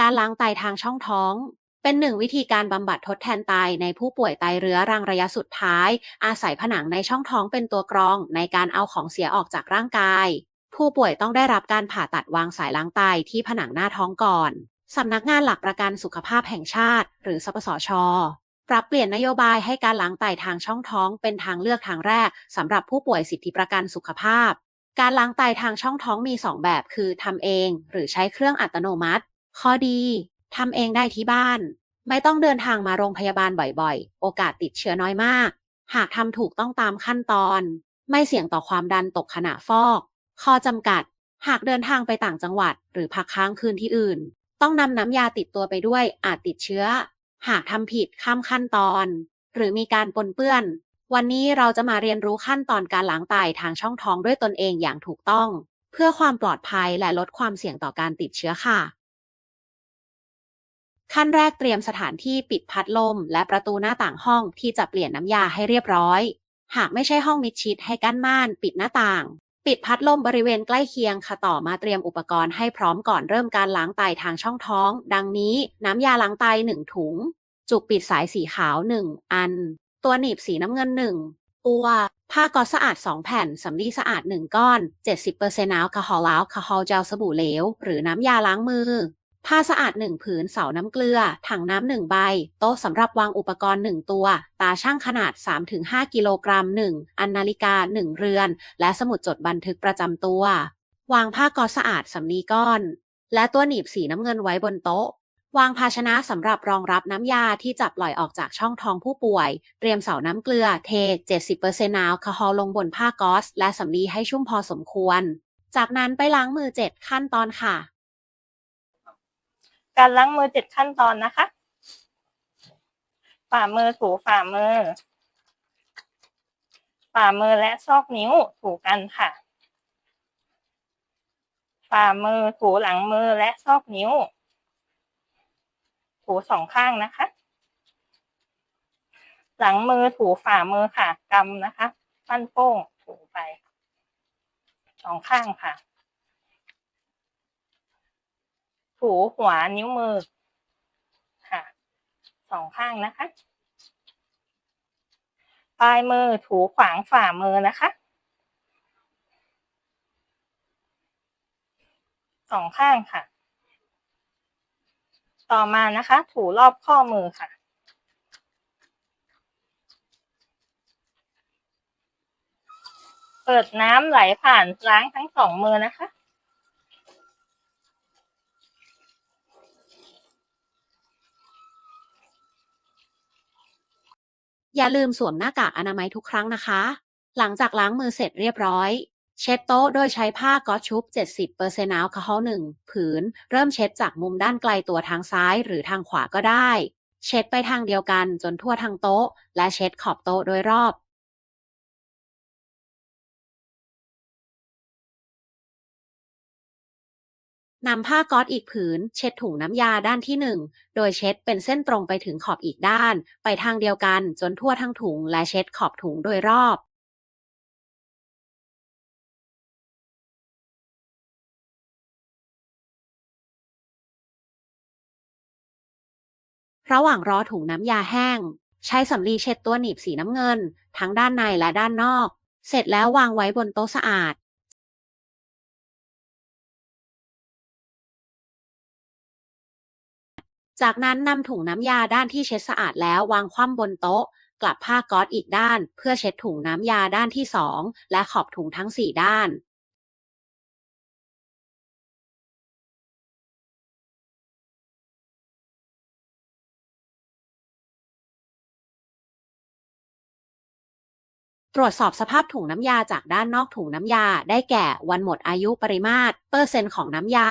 การล้างไตทางช่องท้อง เป็นหนึ่งวิธีการบำบัดทดแทนไตในผู้ป่วยไตเรื้อรังระยะสุดท้าย อาศัยผนังในช่องท้องเป็นตัวกรอง ในการเอาของเสียออกจากร่างกาย ผู้ป่วยต้องได้รับการผ่าตัดวางสายล้างไตที่ผนังหน้าท้องก่อนสำนักงานหลักประกันสุขภาพแห่งชาติ หรือสปสชปรับเปลี่ยนนโยบายให้การล้างไตทางช่องท้องเป็นทางเลือกทางแรกสำหรับผู้ป่วยสิทธิประกันสุขภาพ การล้างไตทางช่องท้องมี 2 แบบคือทำเอง หรือใช้เครื่องอัตโนมัติ ข้อดีทำเองได้ที่บ้าน ไม่ต้องเดินทางมาโรงพยาบาลบ่อยๆ โอกาสติดเชื้อน้อยมาก หากทำถูกต้องตามขั้นตอน ไม่เสี่ยงต่อความดันตกขณะฟอก ข้อจำกัด หากเดินทางไปต่างจังหวัด หรือพักค้างคืนที่อื่น ต้องนำน้ำยาติดตัวไปด้วยอาจติดเชื้อ หากทำผิดข้ามขั้นตอน หรือมีการปนเปื้อน วันนี้เราจะมาเรียนรู้ขั้นตอนการล้างไตทางช่องท้องด้วยตนเองอย่างถูกต้อง เพื่อความปลอดภัยและลดความเสี่ยงต่อการติดเชื้อค่ะ ขั้นแรกเตรียมสถานที่ปิดพัดลม และประตูหน้าต่างห้องที่จะเปลี่ยนน้ำยาให้เรียบร้อย หากไม่ใช่ห้องมิดชิดให้กั้นม่าน ปิดหน้าต่าง ปิดพัดลมบริเวณใกล้เคียงค่ะต่อมาเตรียมอุปกรณ์ให้พร้อมก่อนเริ่มการล้างไตทางช่องท้อง ดังนี้น้ำยาล้างไต1ถุง จุกปิดสายสีขาว1อัน ตัวหนีบสีน้ำเงิน1ตัวผ้าก๊อซสะอาด 2 แผ่น สำลีสะอาด 1 ก้อน 70%แอลกอฮอล์แอลกอฮอล์เจลสบู่เหลว หรือน้ำยาล้างมือ ผ้าสะอาด1ผืนเสาน้ำเกลือ ถังน้ำ1ใบ โต๊ะสำหรับวางอุปกรณ์1ตัว ตาช่างขนาด 3-5 กิโลกรัม1อันนาฬิกา1เรือน และสมุดจดบันทึกประจำตัว วางผ้าก๊อสะอาดสำลีก้อน และตัวหนีบสีน้ำเงินไว้บนโต๊ะ วางภาชนะสำหรับรองรับน้ำยาที่จะปล่อยออกจากช่องท้องผู้ป่วย เตรียมเสาน้ำเกลือเท 70%แอลกอฮอล์ลงบนผ้าก๊อซและสำลีให้ชุ่มพอสมควร จากนั้นไปล้างมือ7ขั้นตอนค่ะ การล้างมือเจ็ดขั้นตอนนะคะ ฝ่ามือถูฝ่ามือ ฝ่ามือและซอกนิ้วถูกันค่ะ ฝ่ามือถูหลังมือและซอกนิ้ว ถูสองข้างนะคะ หลังมือถูฝ่ามือค่ะกำนะคะ ปั้นโป้งถูไปสองข้างค่ะ ถูหัวนิ้วมือ ค่ะ สองข้างนะคะ ปลายมือถูขวางฝ่ามือนะคะ สองข้างค่ะ ต่อมานะคะ ถูรอบข้อมือค่ะเปิดน้ำไหลผ่านล้างทั้งสองมือนะคะ อย่าลืมสวมหน้ากากอนามัยทุกครั้งนะคะ หลังจากล้างมือเสร็จเรียบร้อย เช็ดโต๊ะโดยใช้ผ้าก๊อซชุบ 70%แอลกอฮอล์1ผืน เริ่มเช็ดจากมุมด้านไกลตัวทางซ้ายหรือทางขวาก็ได้ เช็ดไปทางเดียวกันจนทั่วทั้งโต๊ะ และเช็ดขอบโต๊ะโดยรอบ นำผ้าก๊อซอีกผืน เช็ดถุงน้ำยาด้านที่หนึ่ง โดยเช็ดเป็นเส้นตรงไปถึงขอบอีกด้าน ไปทางเดียวกันจนทั่วทั้งถุงและเช็ดขอบถุงโดยรอบระหว่างรอถุงน้ำยาแห้ง ใช้สำลีเช็ดตัวหนีบสีน้ำเงิน ทั้งด้านในและด้านนอก เสร็จแล้ววางไว้บนโต๊ะสะอาด จากนั้นนำถุงน้ำยาด้านที่เช็ดสะอาดแล้ววางคว่ำบนโต๊ะ กลับผ้าก๊อซอีกด้าน เพื่อเช็ดถุงน้ำยาด้านที่สองและขอบถุงทั้งสี่ด้านตรวจสอบสภาพถุงน้ำยาจากด้านนอกถุงน้ำยาได้แก่วันหมดอายุปริมาตร เปอร์เซ็นต์ของน้ำยา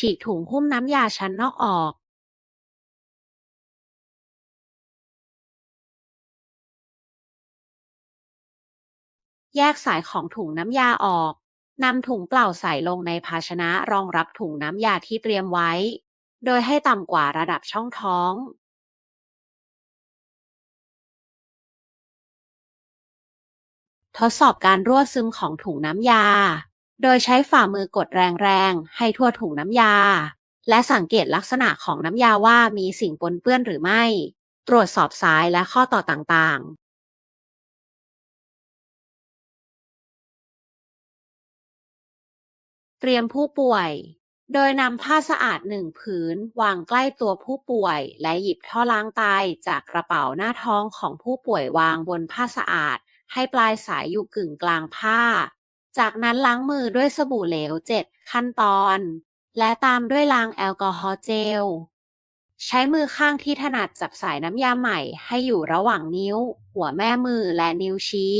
ฉีกถุงหุ้มน้ำยาชั้นนอกออกแยกสายของถุงน้ำยาออก นำถุงเปล่าใส่ลงในภาชนะรองรับถุงน้ำยาที่เตรียมไว้ โดยให้ต่ำกว่าระดับช่องท้องททดสอบการรั่วซึมของถุงน้ำยา โดยใช้ฝ่ามือกดแรงๆ ให้ทั่วถุงน้ำยา และสังเกตลักษณะของน้ำยาว่ามีสิ่งปนเปื้อนหรือไม่ ตรวจสอบสายและข้อต่อต่างๆเตรียมผู้ป่วย โดยนำผ้าสะอาดหนึ่งผืนวางใกล้ตัวผู้ป่วย และหยิบท่อล้างไตจากกระเป๋าหน้าท้องของผู้ป่วยวางบนผ้าสะอาด ให้ปลายสายอยู่กึ่งกลางผ้า จากนั้นล้างมือด้วยสบู่เหลว 7 ขั้นตอน และตามด้วยล้างแอลกอฮอล์เจล ใช้มือข้างที่ถนัดจับสายน้ำยาใหม่ให้อยู่ระหว่างนิ้ว หัวแม่มือและนิ้วชี้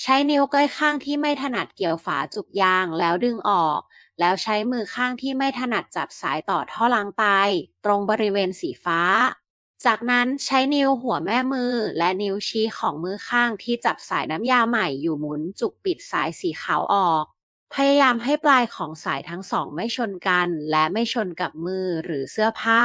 ใช้นิ้วก้อยข้างที่ไม่ถนัดเกี่ยวฝาจุกยางแล้วดึงออก แล้วใช้มือข้างที่ไม่ถนัดจับสายต่อท่อล้างไต ตรงบริเวณสีฟ้า จากนั้นใช้นิ้วหัวแม่มือและนิ้วชี้ของมือข้างที่จับสายน้ำยาใหม่อยู่หมุนจุกปิดสายสีขาวออก พยายามให้ปลายของสายทั้งสองไม่ชนกัน และไม่ชนกับมือหรือเสื้อผ้า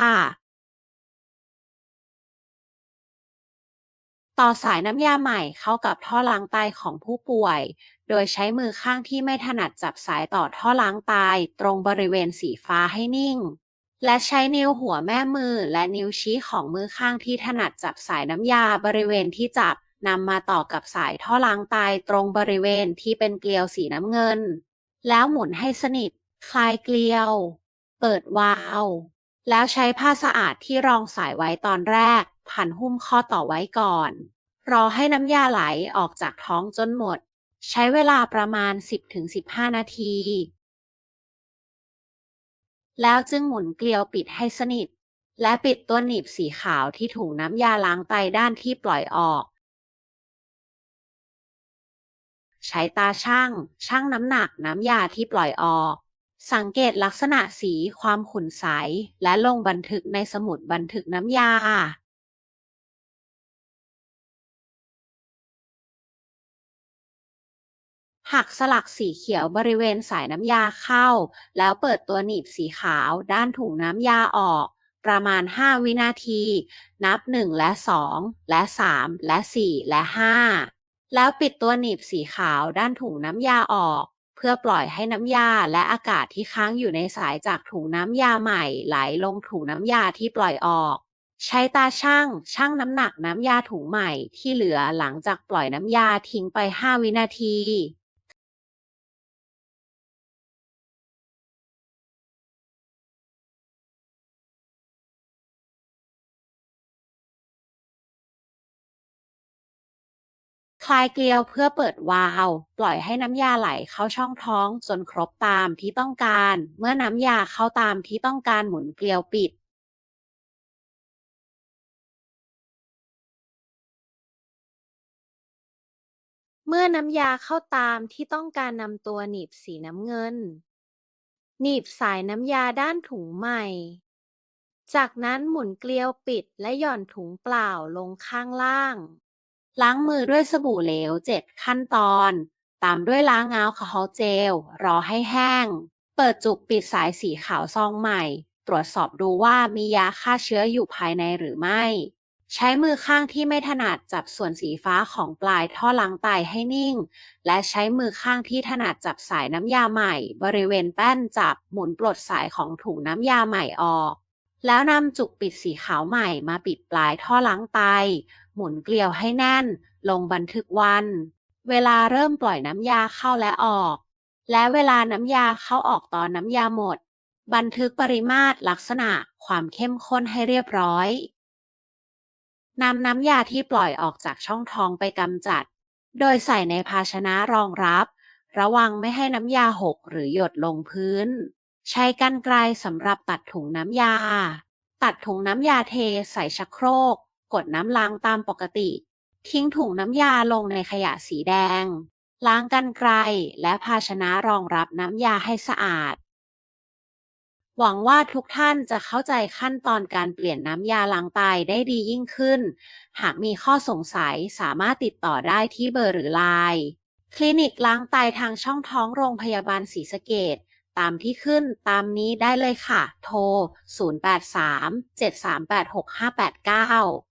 ต่อสายน้ำยาใหม่เข้ากับท่อล้างไตของผู้ป่วย โดยใช้มือข้างที่ไม่ถนัดจับสายต่อท่อล้างไตตรงบริเวณสีฟ้าให้นิ่ง และใช้นิ้วหัวแม่มือและนิ้วชี้ของมือข้างที่ถนัดจับสายน้ำยาบริเวณที่จับนำมาต่อกับสายท่อล้างไตตรงบริเวณที่เป็นเกลียวสีน้ำเงิน แล้วหมุนให้สนิท คลายเกลียว เปิดวาล์วแล้วใช้ผ้าสะอาดที่รองสายไว้ตอนแรกพันหุ้มข้อต่อไว้ก่อน รอให้น้ำยาไหลออกจากท้องจนหมด ใช้เวลาประมาณ 10-15 นาที แล้วจึงหมุนเกลียวปิดให้สนิท และปิดตัวหนีบสีขาวที่ถุงน้ำยาล้างไตด้านที่ปล่อยออก ใช้ตาช่างชั่งน้ำหนักน้ำยาที่ปล่อยออก สังเกตลักษณะสีความขุ่นใส และลงบันทึกในสมุดบันทึกน้ำยา หักสลักสีเขียวบริเวณสายน้ำยาเข้า แล้วเปิดตัวหนีบสีขาวด้านถุงน้ำยาออก ประมาณ 5 วินาที นับ 1 และ 2 และ 3 และ 4 และ 5 แล้วปิดตัวหนีบสีขาวด้านถุงน้ำยาออก เพื่อปล่อยให้น้ำยาและอากาศที่ค้างอยู่ในสายจากถุงน้ำยาใหม่ไหลลงถุงน้ำยาที่ปล่อยออกใช้ตาช่างชั่งน้ำหนักน้ำยาถุงใหม่ที่เหลือหลังจากปล่อยน้ำยาทิ้งไป 5 วินาที ลายเกลียวเพื่อเปิดวาล์วปล่อยให้น้ำยาไหลเข้าช่องท้องจนครบตามที่ต้องการ เมื่อน้ำยาเข้าตามที่ต้องการหมุนเกลียวปิดเมื่อน้ำยาเข้าตามที่ต้องการนำตัวหนีบสีน้ำเงิน หนีบสายน้ำยาด้านถุงใหม่ จากนั้นหมุนเกลียวปิดและหย่อนถุงเปล่าลงข้างล่าง ล้างมือด้วยสบู่เหลว 7 ขั้นตอน ตามด้วยล้างแอลกอฮอล์เจล รอให้แห้ง เปิดจุกปิดสายสีขาวซองใหม่ ตรวจสอบดูว่ามียาฆ่าเชื้ออยู่ภายในหรือไม่ ใช้มือข้างที่ไม่ถนัดจับส่วนสีฟ้าของปลายท่อล้างไตให้นิ่ง และใช้มือข้างที่ถนัดจับสายน้ำยาใหม่ บริเวณแป้นจับหมุนปลดสายของถุงน้ำยาใหม่ออกแล้วนำจุกปิดสีขาวใหม่มาปิดปลายท่อล้างไต หมุนเกลียวให้แน่น ลงบันทึกวัน เวลาเริ่มปล่อยน้ำยาเข้าและออก และเวลาน้ำยาเข้าออกตอนน้ำยาหมด บันทึกปริมาตรลักษณะความเข้มข้นให้เรียบร้อยนำน้ำยาที่ปล่อยออกจากช่องท้องไปกำจัด โดยใส่ในภาชนะรองรับ ระวังไม่ให้น้ำยาหกหรือหยดลงพื้น ใช้กรรไกรสำหรับตัดถุงน้ำยา ตัดถุงน้ำยาเทใส่ชักโครก กดน้ำล้างตามปกติ ทิ้งถุงน้ำยาลงในขยะสีแดง ล้างกรรไกรและภาชนะรองรับน้ำยาให้สะอาด หวังว่าทุกท่านจะเข้าใจขั้นตอนการเปลี่ยนน้ำยาล้างไตได้ดียิ่งขึ้น หากมีข้อสงสัยสามารถติดต่อได้ที่เบอร์หรือไลน์คลินิกล้างไตทางช่องท้องโรงพยาบาลศรีสะเกษตามที่ขึ้นตามนี้ได้เลยค่ะ โทร 083 738 6589